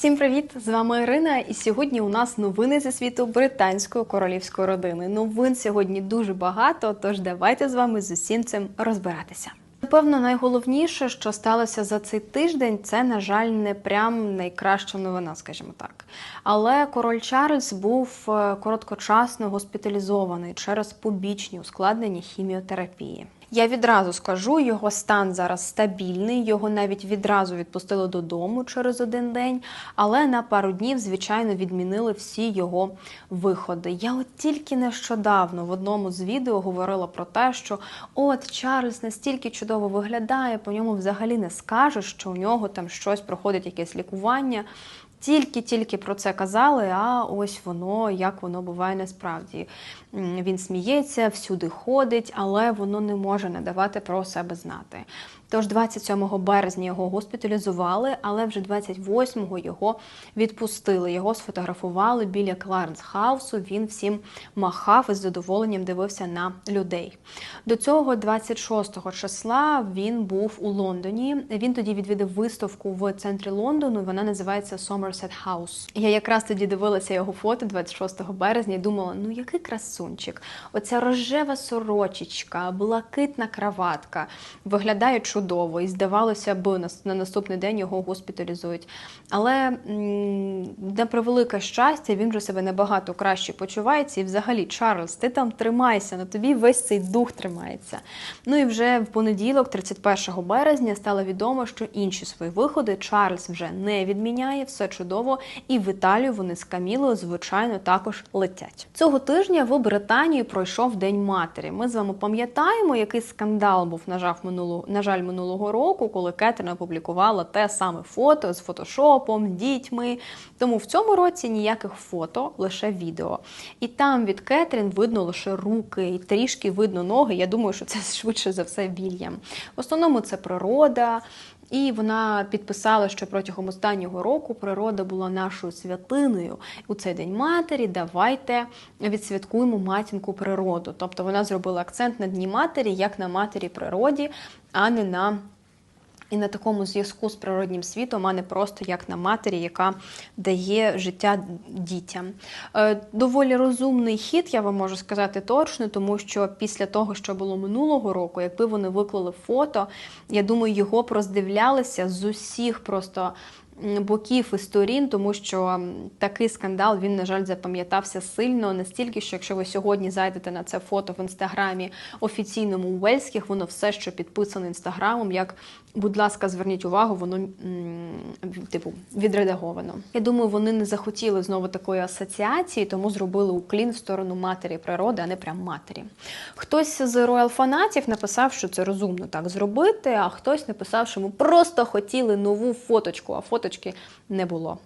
Всім привіт! З вами Ірина, і сьогодні у нас новини зі світу британської королівської родини. Новин сьогодні дуже багато, тож давайте з вами з усім цим розбиратися. Напевно, найголовніше, що сталося за цей тиждень, це, на жаль, не прям найкраща новина, скажімо так. Але король Чарльз був е, короткочасно госпіталізований через побічні ускладнення хіміотерапії. Я відразу скажу, його стан зараз стабільний, його навіть відразу відпустили додому через один день, але на пару днів, звичайно, відмінили всі його виходи. Я от тільки нещодавно в одному з відео говорила про те, що от Чарльз настільки чудово виглядає, по ньому взагалі не скажеш, що у нього там щось проходить, якесь лікування. Тільки-тільки про це казали, а ось воно, як воно буває насправді. Він сміється, всюди ходить, але воно не може надавати про себе знати. Тож 27 березня його госпіталізували, але вже 28-го його відпустили. Його сфотографували біля Кларенс Хаусу. Він всім махав і з задоволенням дивився на людей. До цього 26 числа він був у Лондоні. Він тоді відвідав виставку в центрі Лондону. Вона називається Somerset House. Я якраз тоді дивилася його фото 26 березня і думала: ну який красунчик! Оця рожева сорочечка, блакитна краватка. Виглядає чудово, і здавалося б, на- на наступний день його госпіталізують. Але на превелике щастя, він вже себе набагато краще почувається. І взагалі, Чарльз, ти там тримайся, на тобі весь цей дух тримається. Ну і вже в понеділок, 31 березня, стало відомо, що інші свої виходи Чарльз вже не відміняє, все чудово. І в Італію вони з Камілою, звичайно, також летять. Цього тижня в Британії пройшов День матері. Ми з вами пам'ятаємо, який скандал був на жаль, минулого, на жаль, минулого року, коли Кетрін опублікувала те саме фото з фотошопом, дітьми. Тому в цьому році ніяких фото, лише відео. І там від Кетрін видно лише руки, і трішки видно ноги. Я думаю, що це швидше за все Вільям. В основному це природа. І вона підписала, що протягом останнього року природа була нашою святиною. У цей день матері давайте відсвяткуємо матінку природу. Тобто вона зробила акцент на дні матері, як на матері природі, а не на і на такому зв'язку з природнім світом, а не просто як на матері, яка дає життя дітям. Е, Доволі розумний хід, я вам можу сказати точно, тому що після того, що було минулого року, якби вони виклали фото, я думаю, його б роздивлялися з усіх просто. Боків і сторін, тому що такий скандал він, на жаль, запам'ятався сильно настільки, що якщо ви сьогодні зайдете на це фото в інстаграмі офіційному Уельських, воно все, що підписано інстаграмом, як будь ласка, зверніть увагу, воно типу відредаговано. Я думаю, вони не захотіли знову такої асоціації, тому зробили уклін в сторону матері природи, а не прям матері. Хтось з роял фанатів написав, що це розумно так зробити, а хтось написав, що ми просто хотіли нову фоточку, а фоточки не було.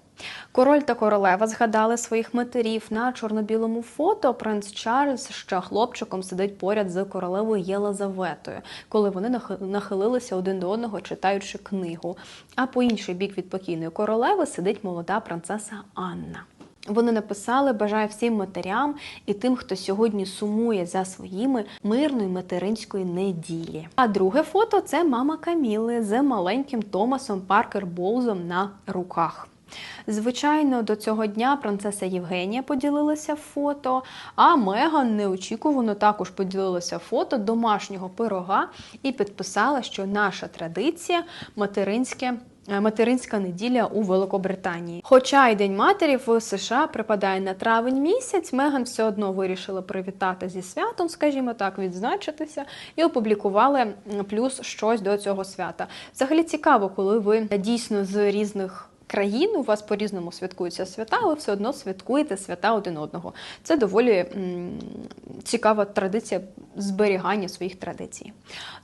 Король та королева згадали своїх матерів на чорно-білому фото. Принц Чарльз ще хлопчиком сидить поряд з королевою Єлизаветою, коли вони нахилилися один до одного, читаючи книгу. А по інший бік від покійної королеви сидить молода принцеса Анна. Вони написали бажаю всім матерям і тим, хто сьогодні сумує за своїми мирної материнської неділі. А друге фото це мама Каміли з маленьким Томасом Паркер Боузом на руках. Звичайно, до цього дня принцеса Євгенія поділилася фото, а Меган неочікувано також поділилася фото домашнього пирога і підписала, що наша традиція материнське. е, Материнська неділя у Великобританії. Хоча й День матері в США припадає на травень місяць, Меган все одно вирішила привітати зі святом, скажімо так, відзначитися, і опублікували плюс щось до цього свята. Взагалі цікаво, коли ви дійсно з різних країн у вас по-різному святкуються свята, але все одно святкуєте свята один одного. Це доволі м, цікава традиція зберігання своїх традицій.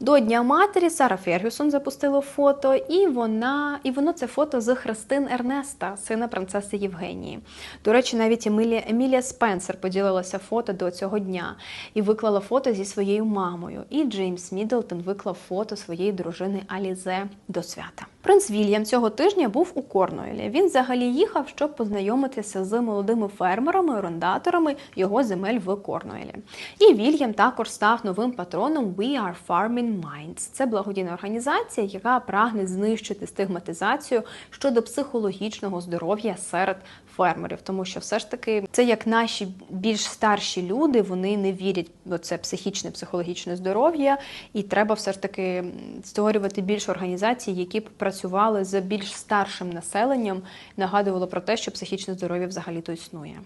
До Дня матері Сара Фергюсон запустила фото, і вона, і воно це фото з Христин Ернеста, сина принцеси Євгенії. До речі, навіть Емілія, Емілія Спенсер поділилася фото до цього дня і виклала фото зі своєю мамою. І Джеймс Міддлтон виклав фото своєї дружини Алізе до свята. Принц Вільям цього тижня був у Корнуолі. Корнуелі. Він взагалі їхав, щоб познайомитися з молодими фермерами, орендаторами його земель в Корнуелі. І Вільям також став новим патроном We Are Farming Minds. Це благодійна організація, яка прагне знищити стигматизацію щодо психологічного здоров'я серед фермерів, тому що все ж таки це як наші більш старші люди, вони не вірять в це психічне, психологічне здоров'я, і треба все ж таки створювати більше організацій, які б працювали з більш старшим населенням, нагадувало про те, що психічне здоров'я взагалі то існує.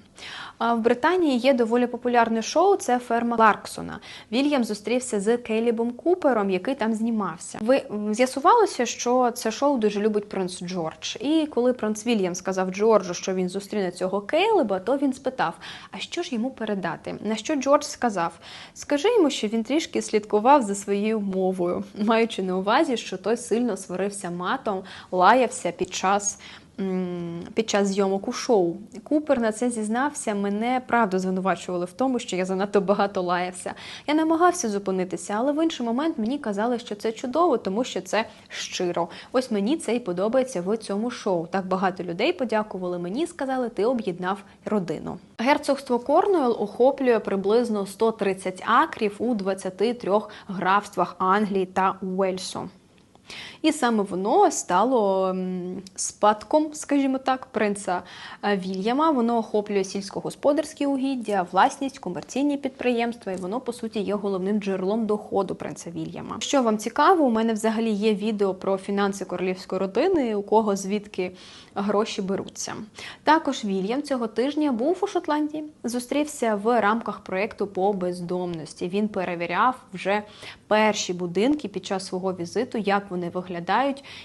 А в Британії є доволі популярне шоу. Це ферма Ларксона. Вільям зустрівся з Келібом Купером, який там знімався. Ви з'ясувалося, що це шоу дуже любить принц Джордж. І коли принц Вільям сказав Джорджу, що він зустріне цього Кейлеба, то він спитав: а що ж йому передати? На що Джордж сказав: Скажи йому, що він трішки слідкував за своєю мовою, маючи на увазі, що той сильно сварився матом, лаявся під час. Під час зйомок у шоу Купер на це зізнався. Мене правда звинувачували в тому, що я занадто багато лаявся. Я намагався зупинитися, але в інший момент мені казали, що це чудово, тому що це щиро. Ось мені це і подобається в цьому шоу. Так багато людей подякували мені, сказали, ти об'єднав родину. Герцогство Корнуел охоплює приблизно 130 акрів у 23 графствах Англії та Уельсу. І саме воно стало спадком, скажімо так, принца е, Вільяма. Воно охоплює сільськогосподарські угіддя, власність, комерційні підприємства, і воно, по суті, є головним джерелом доходу принца Вільяма. Що вам цікаво, у мене взагалі є відео про фінанси королівської родини, у кого звідки гроші беруться. Також Вільям цього тижня був у Шотландії, зустрівся в рамках проєкту по бездомності. Він перевіряв вже перші будинки під час свого візиту, як вони виглядають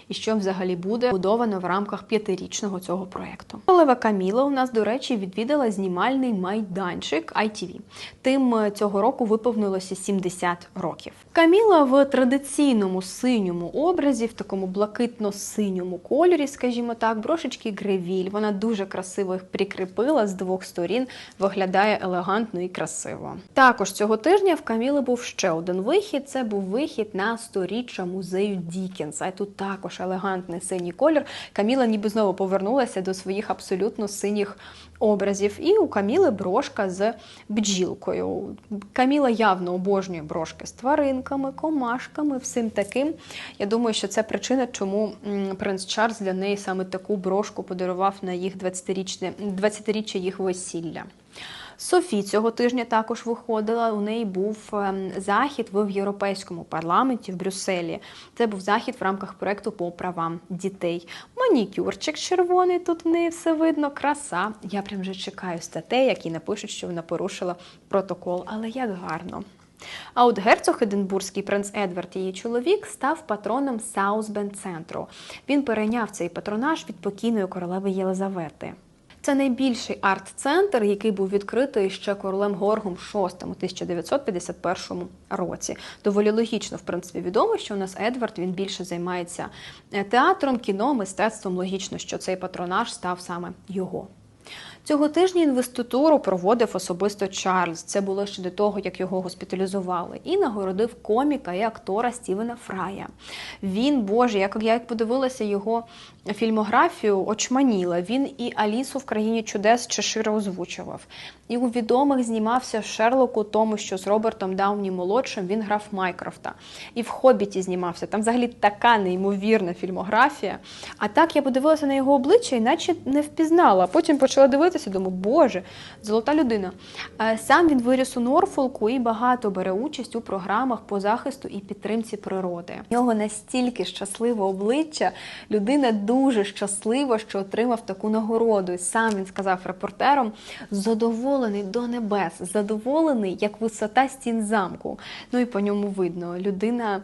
і що взагалі буде будовано в рамках п'ятирічного цього проєкту. Олева Каміла у нас, до речі, відвідала знімальний майданчик ITV. Тим е, цього року виповнилося 70 років. Каміла в традиційному синьому образі, в такому блакитно-синьому кольорі, скажімо так, брошечки гревіль. Вона дуже красиво їх прикріпила з двох сторін, виглядає елегантно і красиво. Також цього тижня в Каміли був ще один вихід. Це був вихід на сторіччя музею Дікенса. І тут також елегантний синій колір. Каміла ніби знову повернулася до своїх абсолютно синіх образів. І у Каміли брошка з бджілкою. Каміла явно обожнює брошки з тваринками, комашками, всім таким. Я думаю, що це причина, чому принц Чарльз для неї саме таку брошку подарував на їх 20-річне 20-річчя їх весілля. Софі цього тижня також виходила. У неї був ем, захід в Європейському парламенті в Брюсселі. Це був захід в рамках проекту по правам дітей. Манікюрчик червоний, тут в неї все видно, краса. Я прям вже чекаю статей, які напишуть, що вона порушила протокол. Але як гарно. А от герцог Единбурзький принц Едвард, її чоловік, став патроном Саусбен центру. Він перейняв цей патронаж від покійної королеви Єлизавети. Це найбільший арт-центр, який був відкритий ще королем Горгом VI у 1951 році. Доволі логічно, в принципі, відомо, що у нас Едвард він більше займається е, театром, кіно, мистецтвом. Логічно, що цей патронаж став саме його. Цього тижня інвеституру проводив особисто Чарльз. Це було ще до того, як його госпіталізували, і нагородив коміка і актора Стівена Фрая. Він, Боже, як я подивилася його фільмографію, очманіла. Він і Алісу в країні чудес Чешира озвучував. І у відомих знімався в Шерлоку, тому що з Робертом Дауні молодшим він грав Майкрофта. І в Хобіті знімався. Там взагалі така неймовірна фільмографія. А так я подивилася на його обличчя, іначе не впізнала. Потім почала дивитися, думаю, боже, золота людина. Е, сам він виріс у Норфолку і багато бере участь у програмах по захисту і підтримці природи. У нього настільки щасливе обличчя, людина дуже щаслива, що отримав таку нагороду. І сам він сказав репортерам задоволений до небес, задоволений як висота стін замку. Ну і по ньому видно, людина.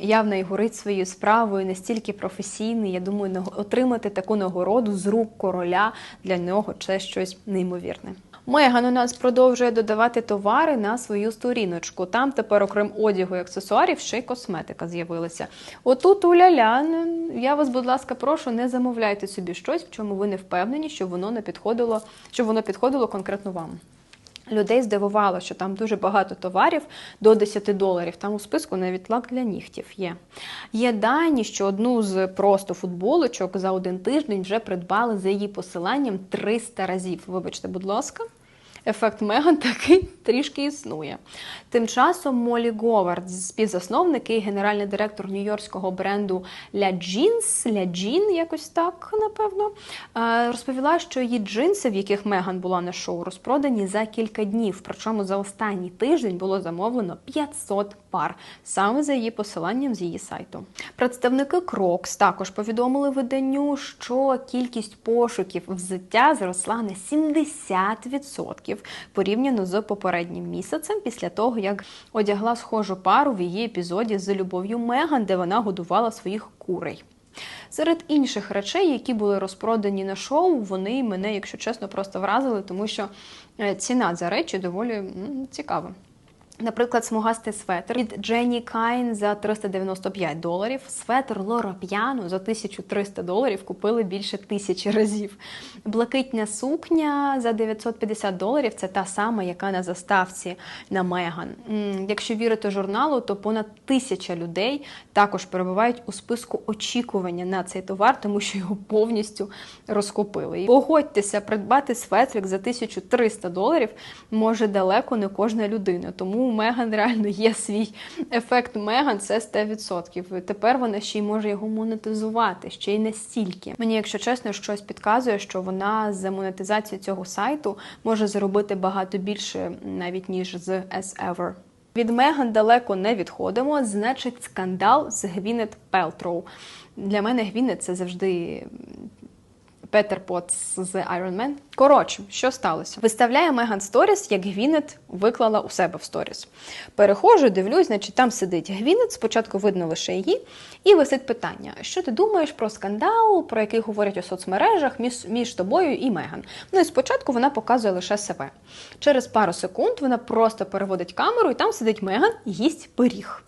Явно і горить своєю справою, настільки професійний. Я думаю, отримати таку нагороду з рук короля для нього це щось неймовірне. Меган у нас продовжує додавати товари на свою сторіночку. Там тепер, окрім одягу і аксесуарів, ще й косметика з'явилася. Отут уляля, я вас, будь ласка, прошу, не замовляйте собі щось, в чому ви не впевнені, що воно не підходило, що воно підходило конкретно вам. Людей здивувало, що там дуже багато товарів до 10 доларів. Там у списку навіть лак для нігтів є. Є дані, що одну з просто футболочок за один тиждень вже придбали за її посиланням 300 разів. Вибачте, будь ласка. Ефект Меган такий трішки існує. Тим часом Молі Говард, співзасновник і генеральний директор нью-йоркського бренду La Jeans, La Jean, якось так, напевно, е, розповіла, що її джинси, в яких Меган була на шоу, розпродані за кілька днів. Причому за останній тиждень було замовлено 500 пар, саме за її посиланням з її сайту. Представники Crocs також повідомили виданню, що кількість пошуків взуття зросла на 70% порівняно з попереднім місяцем після того, як одягла схожу пару в її епізоді з любов'ю Меган, де вона годувала своїх курей. Серед інших речей, які були розпродані на шоу, вони мене, якщо чесно, просто вразили, тому що е, ціна за речі доволі цікава. Наприклад, смугастий светр від Дженні Кайн за 395 доларів, светр Лора П'яно за 1300 доларів купили більше тисячі разів. Блакитня сукня за 950 доларів це та сама, яка на заставці на Меган. Якщо вірити журналу, то понад тисяча людей також перебувають у списку очікування на цей товар, тому що його повністю розкупили. І погодьтеся, придбати светрик за 1300 доларів може далеко не кожна людина. Тому Меган реально є свій ефект Меган, це 100%. Тепер вона ще й може його монетизувати, ще й настільки. Мені, якщо чесно, щось підказує, що вона з монетизацією цього сайту може заробити багато більше навіть ніж з As Ever. Від Меган далеко не відходимо. Значить, скандал з Гвінет Пелтроу. Для мене Гвінет це завжди Петер Потс з Iron Man. Коротше, що сталося? Виставляє Меган Сторіс, як Гвінет виклала у себе в сторіс. Перехожу, дивлюсь, значить там сидить Гвінет. Спочатку видно лише її, і висить питання: що ти думаєш про скандал, про який говорять у соцмережах між, між тобою і Меган? Ну і спочатку вона показує лише себе. Через пару секунд вона просто переводить камеру, і там сидить Меган їсть пиріг.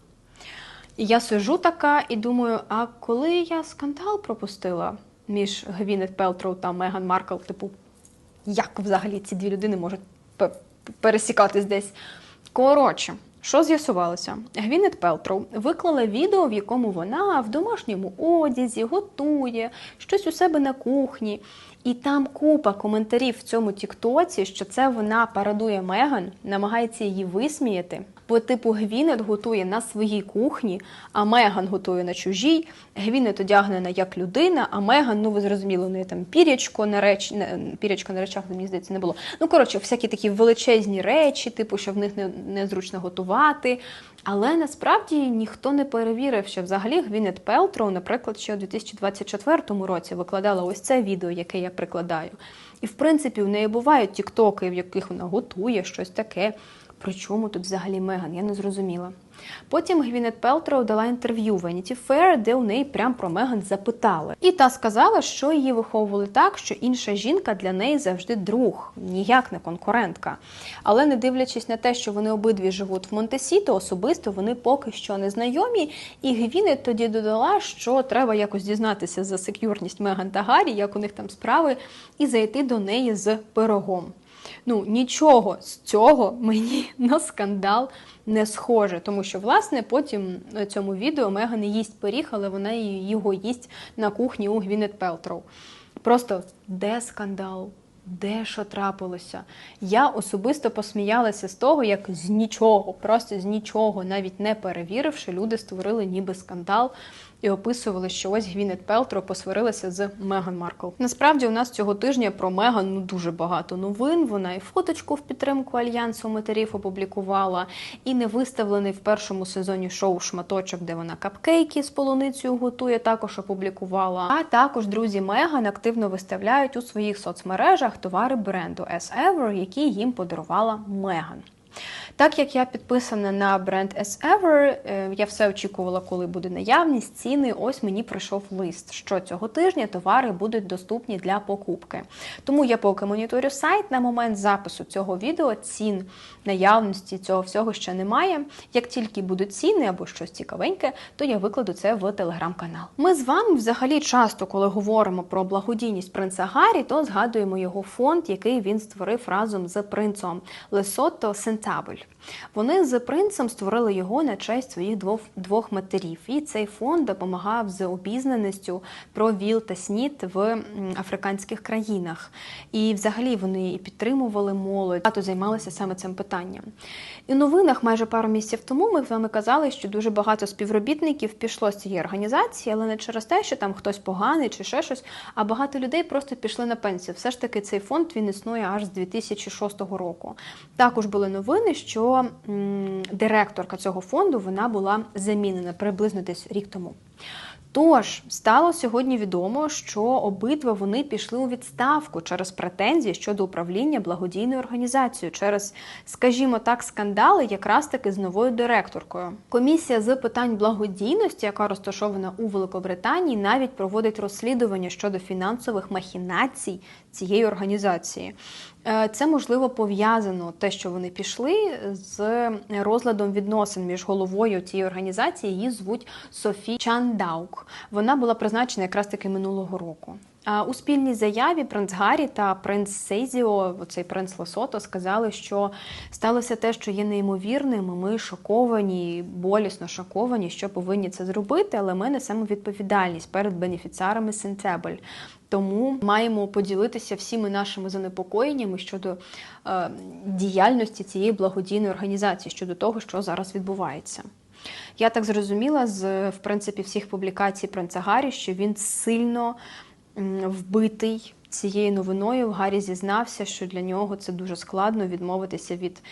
І я сижу така і думаю: а коли я скандал пропустила між Гвінет Пелтроу та Меган Маркл, типу, як взагалі ці дві людини можуть пересікатись десь? Коротше, що з'ясувалося? Гвінет Пелтроу виклала відео, в якому вона в домашньому одязі готує щось у себе на кухні. І там купа коментарів в цьому Тіктоці, що це вона парадує Меган, намагається її висміяти. Бо, типу, Гвінет готує на своїй кухні, а Меган готує на чужій. Гвінет одягнена як людина, а Меган, ну ви зрозуміли, у неї там пірячко на реч... пірячко на речах, мені здається, не було. Ну, коротше, всякі такі величезні речі, типу, що в них не, незручно готувати. Але насправді ніхто не перевірив, що взагалі Гвінет Пелтроу, наприклад, ще у 2024 році викладала ось це відео, яке я прикладаю. І в принципі в неї бувають тіктоки, в яких вона готує щось таке. При чому тут взагалі Меган? Я не зрозуміла. Потім Гвінет Пелтроу дала інтерв'ю Vanity Fair, де у неї прям про Меган запитали. І та сказала, що її виховували так, що інша жінка для неї завжди друг, ніяк не конкурентка. Але не дивлячись на те, що вони обидві живуть в Монтесіто, особисто вони поки що не знайомі. І Гвінет тоді додала, що треба якось дізнатися за секюрність Меган та Гаррі, як у них там справи, і зайти до неї з пирогом. Ну, нічого з цього мені на скандал не схоже, тому що, власне, потім на цьому відео Меган не їсть пиріг, але вона його їсть на кухні у Гвінет Пелтроу. Просто де скандал? Де що трапилося? Я особисто посміялася з того, як з нічого, просто з нічого, навіть не перевіривши, люди створили ніби скандал і описували, що ось Гвінет Пелтро посварилася з Меган Маркл. Насправді у нас цього тижня про Меган ну дуже багато новин. Вона і фоточку в підтримку альянсу матерів опублікувала, і не виставлений в першому сезоні шоу шматочок, де вона капкейки з полуницею готує, також опублікувала. А також друзі Меган активно виставляють у своїх соцмережах товари бренду As Ever, які їм подарувала Меган. Так як я підписана на бренд As Ever, е, я все очікувала, коли буде наявність, ціни. Ось мені прийшов лист, що цього тижня товари будуть доступні для покупки. Тому я поки моніторю сайт на момент запису цього відео цін наявності цього всього ще немає. Як тільки будуть ціни або щось цікавеньке, то я викладу це в телеграм-канал. Ми з вами взагалі часто, коли говоримо про благодійність принца Гаррі, то згадуємо його фонд, який він створив разом з принцом Лесото Сентабель. Вони з принцем створили його на честь своїх двох двох матерів. І цей фонд допомагав з обізнаністю про ВІЛ та СНІД в африканських країнах. І взагалі вони і підтримували молодь, багато займалися саме цим питанням. І в новинах майже пару місяців тому ми з вами казали, що дуже багато співробітників пішло з цієї організації, але не через те, що там хтось поганий чи ще щось, а багато людей просто пішли на пенсію. Все ж таки, цей фонд він існує аж з 2006 року. Також були новини, що м, директорка цього фонду вона була замінена приблизно десь рік тому. Тож стало сьогодні відомо, що обидва вони пішли у відставку через претензії щодо управління благодійною організацією, через, скажімо так, скандали, якраз таки з новою директоркою. Комісія з питань благодійності, яка розташована у Великобританії, навіть проводить розслідування щодо фінансових махінацій цієї організації. Е, це можливо пов'язано те, що вони пішли з розладом відносин між головою цієї організації. Її звуть Софі Чандаук. Вона була призначена якраз таки минулого року. У спільній заяві принц Гаррі та принц Сейзіо, цей принц Лосото, сказали, що сталося те, що є неймовірним. Ми шоковані, болісно шоковані, що повинні це зробити, але ми несемо відповідальність перед бенефіціарами Сентебель. Тому маємо поділитися всіми нашими занепокоєннями щодо е, діяльності цієї благодійної організації, щодо того, що зараз відбувається. Я так зрозуміла з в принципі всіх публікацій принца Гаррі, що він сильно вбитий цією новиною. Гаррі зізнався, що для нього це дуже складно відмовитися від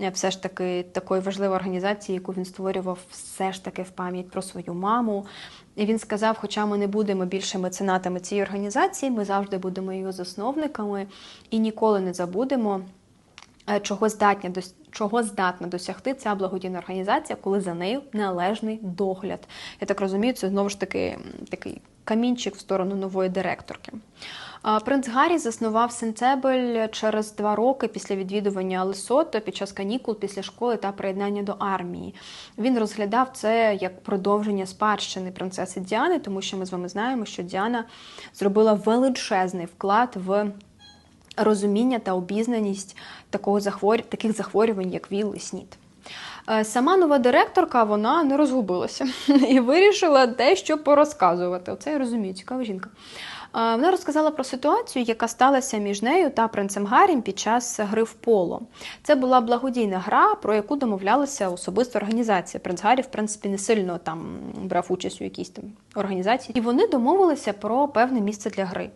е, все ж таки такої важливої організації, яку він створював, все ж таки в пам'ять про свою маму. І він сказав: хоча ми не будемо більше меценатами цієї організації, ми завжди будемо її засновниками і ніколи не забудемо. Е, чого здатні чого здатна досягти ця благодійна організація, коли за нею належний догляд. Я так розумію, це знову ж таки такий камінчик в сторону нової директорки. Принц Гаррі заснував Сенцебель через два роки після відвідування Лесото під час канікул після школи та приєднання до армії. Він розглядав це як продовження спадщини принцеси Діани, тому що ми з вами знаємо, що Діана зробила величезний вклад в розуміння та обізнаність такого захворю... таких захворювань, як ВІЛ і СНІД. Е, сама нова директорка вона не розгубилася і вирішила дещо порозказувати. Оце я розумію, цікава жінка. Вона розказала про ситуацію, яка сталася між нею та принцем Гаррім під час гри в поло. Це була благодійна гра, про яку домовлялася особиста організація. Принц Гаррі, в принципі, не сильно там брав участь у якійсь там організації. І вони домовилися про певне місце для гри.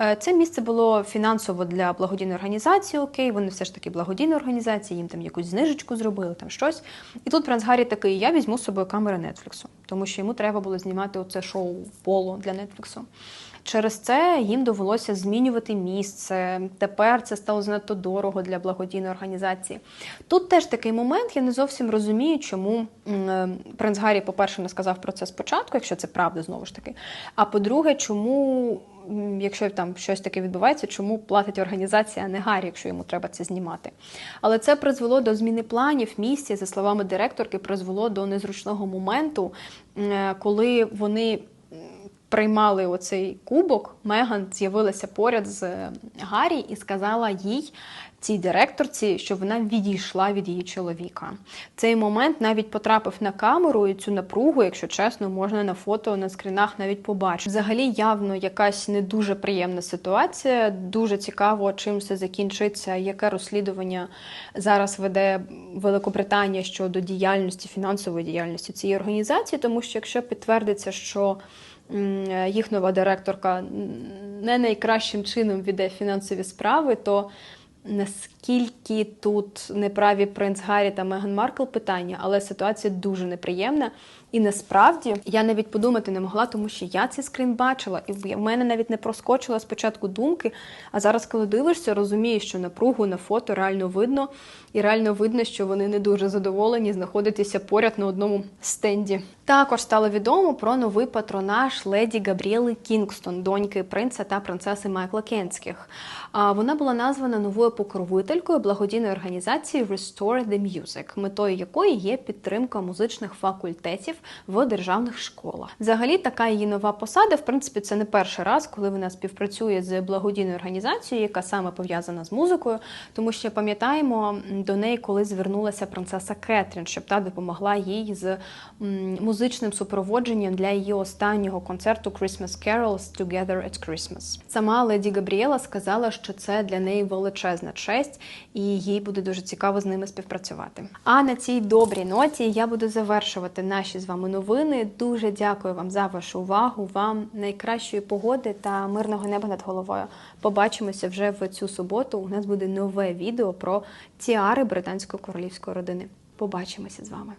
Е, це місце було фінансово для благодійної організації. Окей, вони все ж таки благодійні організації, їм там якусь знижечку зробили, там щось. І тут принц Гаррі такий: я візьму з собою камери Нетфліксу, тому що йому треба було знімати оце шоу поло для Нетфліксу. Через це їм довелося змінювати місце. Тепер це стало занадто дорого для благодійної організації. Тут теж такий момент, я не зовсім розумію, чому е, принц Гаррі, по-перше, не сказав про це спочатку, якщо це правда, знову ж таки. А по-друге, чому, якщо там щось таке відбувається, чому платить організація, не Гаррі, якщо йому треба це знімати. Але це призвело до зміни планів місця, за словами директорки, призвело до незручного моменту, е, коли вони приймали оцей кубок, Меган з'явилася поряд з Гаррі і сказала їй, цій директорці, що вона відійшла від її чоловіка. Цей момент навіть потрапив на камеру, і цю напругу, якщо чесно, можна на фото на скрінах навіть побачити. Взагалі, явно якась не дуже приємна ситуація. Дуже цікаво, чим все закінчиться, яке розслідування зараз веде Великобританія щодо діяльності, фінансової діяльності цієї організації, тому що якщо підтвердиться, що їх нова директорка не найкращим чином веде фінансові справи, то наскільки тут неправі принц Гаррі та Меган Маркл питання, але ситуація дуже неприємна. І насправді я навіть подумати не могла, тому що я цей скрін бачила, і в мене навіть не проскочила спочатку думки. А зараз, коли дивишся, розумієш, що напругу на фото реально видно, і реально видно, що вони не дуже задоволені знаходитися поряд на одному стенді. Також стало відомо про новий патронаж леді Габріели Кінгстон, доньки принца та принцеси Майкла Кенських. А Вона була названа новою покровителькою благодійної організації Restore the Music, метою якої є підтримка музичних факультетів в державних школах. Взагалі, така її нова посада, в принципі, це не перший раз, коли вона співпрацює з благодійною організацією, яка саме пов'язана з музикою, тому що пам'ятаємо до неї, коли звернулася принцеса Кетрін, щоб та допомогла їй з музичним супроводженням для її останнього концерту Christmas Carols Together at Christmas. Сама леді Габріела сказала, що це для неї величезна честь, і їй буде дуже цікаво з ними співпрацювати. А на цій добрій ноті я буду завершувати наші з вами новини. Дуже дякую вам за вашу увагу. Вам найкращої погоди та мирного неба над головою. Побачимося вже в цю суботу. У нас буде нове відео про тіари британської королівської родини. Побачимося з вами.